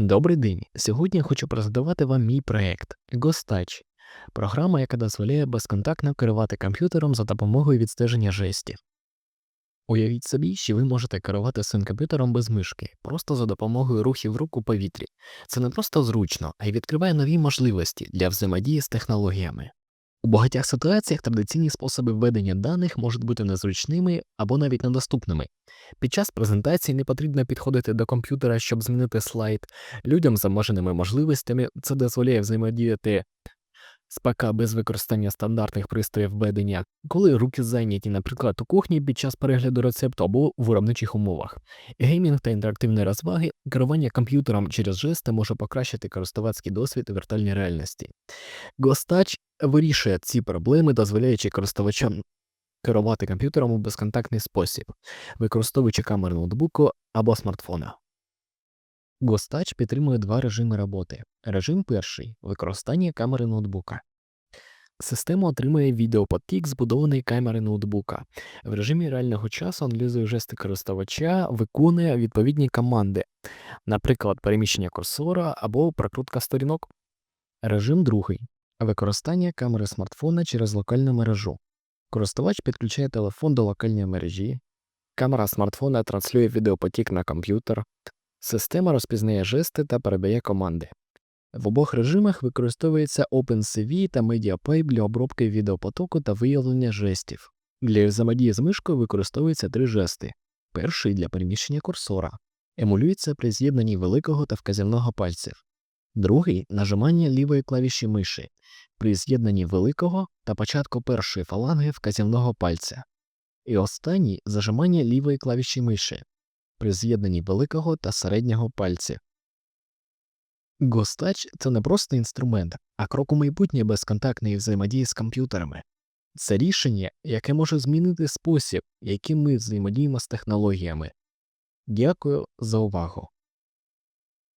Добрий день. Сьогодні я хочу презентувати вам мій проект Гостач, програма, яка дозволяє безконтактно керувати комп'ютером за допомогою відстеження жесті. Уявіть собі, що ви можете керувати своїм комп'ютером без мишки, просто за допомогою рухів рук у повітрі. Це не просто зручно, а й відкриває нові можливості для взаємодії з технологіями. У багатьох ситуаціях традиційні способи введення даних можуть бути незручними або навіть недоступними. Під час презентації не потрібно підходити до комп'ютера, щоб змінити слайд. Людям з обмеженими можливостями це дозволяє взаємодіяти з ПК без використання стандартних пристроїв введення, коли руки зайняті, наприклад, у кухні під час перегляду рецепту або в виробничих умовах. Геймінг та інтерактивні розваги, керування комп'ютером через жести може покращити користувацький досвід віртуальній реальності. Ghost Touch вирішує ці проблеми, дозволяючи користувачам керувати комп'ютером у безконтактний спосіб, використовуючи камери ноутбуку або смартфона. Touch підтримує два режими роботи. Режим перший використання камери ноутбука. Система отримує відеопотік, збудований камери ноутбука. В режимі реального часу аналізує жести користувача, виконує відповідні команди, наприклад, переміщення курсора або прокрутка сторінок. Режим другий використання камери смартфона через локальну мережу. Користувач підключає телефон до локальної мережі, камера смартфона транслює відеопотік на комп'ютер, система розпізнає жести та передає команди. В обох режимах використовується OpenCV та MediaPipe для обробки відеопотоку та виявлення жестів. Для взаємодії з мишкою використовуються три жести. Перший для переміщення курсора, емулюється при з'єднанні великого та вказівного пальців. Другий нажимання лівої клавіші миші при з'єднанні великого та початку першої фаланги вказівного пальця. І останній зажимання лівої клавіші миші при з'єднанні великого та середнього пальців. Touch – це не просто інструмент, а крок у майбутнє безконтактної взаємодії з комп'ютерами. Це рішення, яке може змінити спосіб, яким ми взаємодіємо з технологіями. Дякую за увагу.